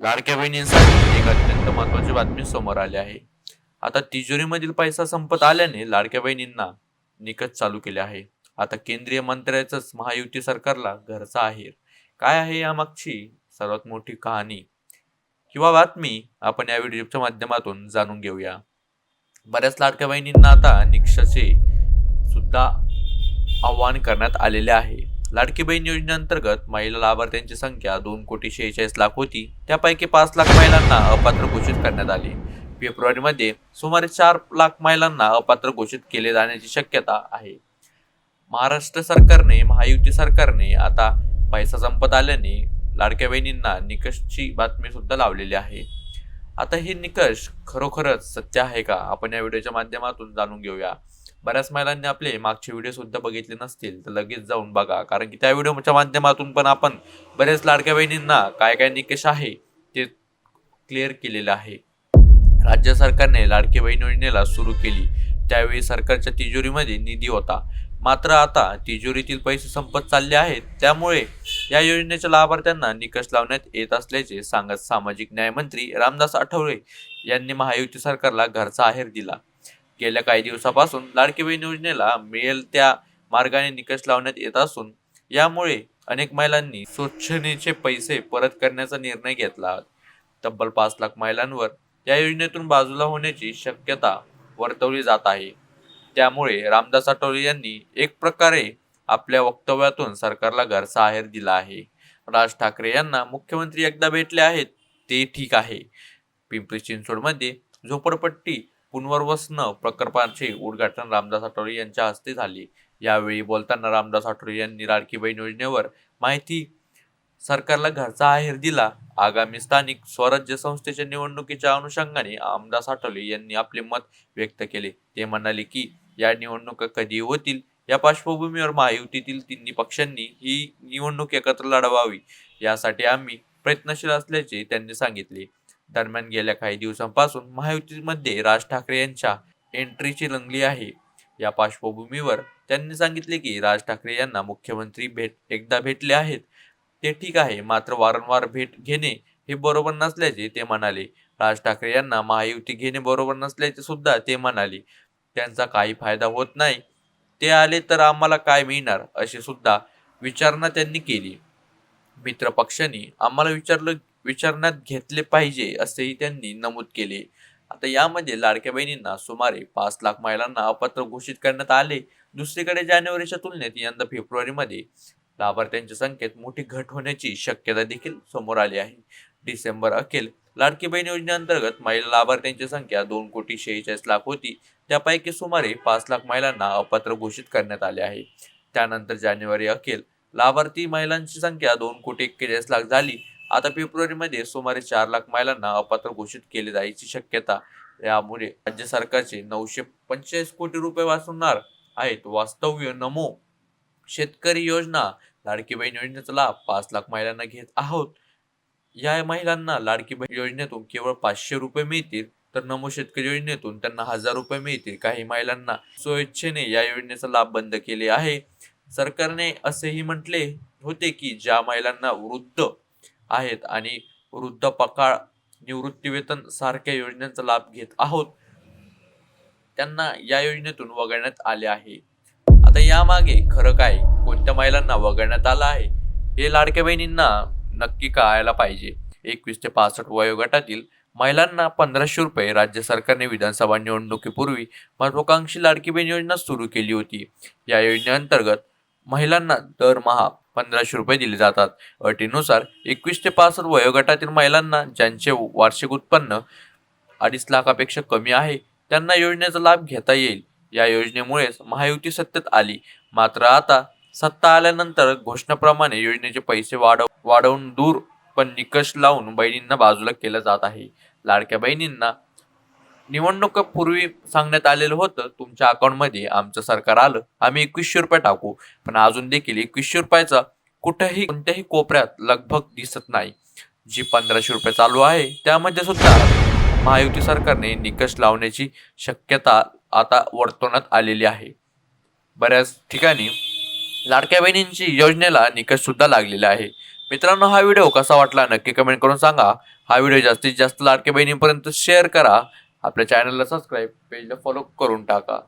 लाडक्या बहिणींसाठी एक अत्यंत महत्वाची बातमी समोर आली आहे. आता तिजोरीमधील पैसा संपत आल्याने लाडक्या बहिणींना निकष चालू केले आहे. आता केंद्रीय मंत्र्याचंच महायुती सरकारला घरचा आहेर. काय आहे यामागची सर्वात मोठी कहाणी? किंवा बातमी आपण या व्हिडिओच्या माध्यमातून जाणून घेऊया. बऱ्याच लाडक्या बहिणींना आता निकषाचे सुद्धा आवाहन करण्यात आलेले आहे. लाडकी बहीण योजनेअंतर्गत महिला लाभार्थ्यांची संख्या दोन कोटी शेहेचाळीस लाख होती. त्यापैकी पाच लाख महिलांना अपात्र घोषित करण्यात आले. फेब्रुवारीमध्ये सुमारे चार लाख महिलांना अपात्र घोषित केले जाण्याची शक्यता आहे. महाराष्ट्र सरकारने महायुती सरकारने आता पैसा संपत आल्याने लाडक्या बहिणींना निकषची बातमी सुद्धा लावलेली आहे. आता हे निकष खरोखरच सत्य आहे का? आपण या व्हिडिओच्या माध्यमातून जाणून घेऊया. बऱ्याच महिलांनी आपले मागचे व्हिडिओ सुद्धा बघितले नसतील तर लगेच जाऊन बघा. कारण की त्या व्हिडिओच्या माध्यमातून पण आपण बऱ्याच लाडक्या बहिणींना काय काय निकष आहे ते क्लिअर केलेलं आहे. राज्य सरकारने लाडकी बहीण योजनेला सुरू केली. त्यावेळी सरकारच्या तिजोरीमध्ये निधी होता. मात्र आता तिजोरीतील पैसे संपत चालले आहेत. त्यामुळे या योजनेच्या लाभार्थ्यांना निकष लावण्यात येत असल्याचे सांगत सामाजिक न्याय मंत्री रामदास आठवले यांनी महायुती सरकारला घरचा आहेर दिला. गेल्या काही दिवसापासून लाडकी बहीण योजनेला मिळेल त्या मार्गाने निकष लावण्यात येत असून यामुळे अनेक महिलांनी स्वच्छतेचे पैसे परत करण्याचा निर्णय घेतला. तब्बल पाच लाख महिलांवर या योजनेतून बाजूला होण्याची शक्यता वर्तवली जात आहे. त्यामुळे रामदास आठवले यांनी एक प्रकारे आपल्या वक्तव्यातून सरकारला घरचा आहेर दिला आहे. राज ठाकरे यांना मुख्यमंत्री एकदा भेटले आहेत ते ठीक आहे. पिंपरी चिंचवडमध्ये झोपडपट्टी पुनर्वसन प्रकल्पाचे उद्घाटन रामदास आठवले यांच्या हस्ते झाले. यावेळी बोलताना रामदास आठवले यांनी लाडकी बहीण योजनेवर माहिती सरकारला घरचा आहेर दिला. आगामी स्थानिक स्वराज्य संस्थेच्या निवडणुकीच्या अनुषंगाने आमदास आठवले यांनी आपले मत व्यक्त केले. ते म्हणाले की या निवडणुका कधी होतील? या पार्श्वभूमीवर महायुतीतील तिन्ही पक्षांनी ही निवडणूक एकत्र लढवावी. यासाठी आम्ही प्रयत्नशील असल्याचे त्यांनी सांगितले. दरम्यान गेल्या काही दिवसांपासून महायुतीमध्ये राज ठाकरे यांच्या एंट्रीची रंगली आहे. या पार्श्वभूमीवर त्यांनी सांगितले की राज ठाकरे यांना मुख्यमंत्री भेट एकदा भेटले आहेत ते ठीक आहे मात्र वारंवार भेट घेणे हे बरोबर नसल्याचे ते म्हणाले. राज ठाकरे यांना महायुती घेणे बरोबर नसल्याचे सुद्धा ते म्हणाले. त्यांचा काही फायदा होत नाही ते आले तर आम्हाला काय मिळणार अशी सुद्धा विचारणा त्यांनी केली. मित्र पक्षांनी आम्हाला विचारलं विचारण्यात घेतले पाहिजे असेही त्यांनी नमूद केले. आता यामध्ये लाडक्या बहिणींना सुमारे पाच लाख महिलांना अपात्र घोषित करण्यात आले. दुसरीकडे जानेवारीच्या तुलनेत यंदा फेब्रुवारीमध्ये लाभार्थ्यांच्या संख्येत मोठी घट होण्याची शक्यता देखील समोर आली आहे. डिसेंबर अखेर लाडकी बहीण योजनेअंतर्गत महिला लाभार्थ्यांची संख्या दोन कोटी शेहेचाळीस लाख होती. त्यापैकी सुमारे पाच लाख महिलांना अपात्र घोषित करण्यात आले आहे. त्यानंतर जानेवारी अखेर लाभार्थी महिलांची संख्या दोन कोटी एक्केचाळीस लाख झाली. आता फेब्रुवारीमध्ये सुमारे चार लाख महिलांना अपात्र घोषित केले जायची शक्यता यामुळे राज्य सरकारचे नऊशे पंचेचाळीस कोटी रुपये वाचवणार आहेत. वास्तव्य नमो शेतकरी योजना लाडकी बहीण योजनेचा लाभ पाच लाख महिलांना घेत आहोत. या महिलांना लाडकी बहीण योजनेतून केवळ पाचशे रुपये मिळतील तर नमो शेतकरी योजनेतून त्यांना हजार रुपये मिळतील. काही महिलांना स्वेच्छेने या योजनेचा लाभ बंद केले आहे. सरकारने असेही म्हटले होते की ज्या महिलांना वृद्ध आहेत आणि वृद्ध पकाळ निवृत्तीवेतन सारख्या योजनांचा लाभ घेत आहोत. त्यांना या योजनेतून वगळण्यात आले आहे. आता यामागे खरं काय? कोणत्या महिलांना वगळण्यात आलं आहे? हे लाडक्या बहिणींना नक्की कळायला पाहिजे. एकवीस ते पासष्ट वयोगटातील महिलांना पंधराशे रुपये राज्य सरकारने विधानसभा निवडणुकीपूर्वी महत्वाकांक्षी लाडकी बहीण योजना सुरू केली होती. या योजनेअंतर्गत महिलांना दरमहा पंधराशे रुपये दिले जातात. अटीनुसार एकवीस ते पासष्ट वयोगटातील महिलांना ज्यांचे वार्षिक उत्पन्न अडीच लाखापेक्षा कमी आहे त्यांना योजनेचा लाभ घेता येईल. या योजनेमुळेच महायुती सत्तेत आली. मात्र आता सत्ता आल्यानंतर घोषणाप्रमाणे योजनेचे पैसे वाढव वाढवून दूर पण निकष लावून बहिणींना बाजूला केलं जात आहे. लाडक्या बहिणींना निवडणुकीपूर्वी सांगण्यात आलेलं होतं तुमच्या अकाउंटमध्ये आमचं सरकार आलं आम्ही एकवीसशे रुपये टाकू. पण अजून देखील एकवीसशे रुपयाचा कुठेही कोणत्याही कोपऱ्यात लगभग दिसत नाही. जी पंधराशे रुपये चालू आहे त्यामध्ये सुद्धा महायुती सरकारने निकष लावण्याची शक्यता आता वर्तवण्यात आलेली आहे. बऱ्याच ठिकाणी लाडक्या बहिणींची योजनेला निकष सुद्धा लागलेला आहे. मित्रांनो हा व्हिडिओ कसा वाटला नक्की कमेंट करून सांगा. हा व्हिडिओ जास्तीत जास्त लाडक्या बहिणींपर्यंत शेअर करा. आपल्या चॅनलला सबस्क्राईब पेजला फॉलो करून टाका.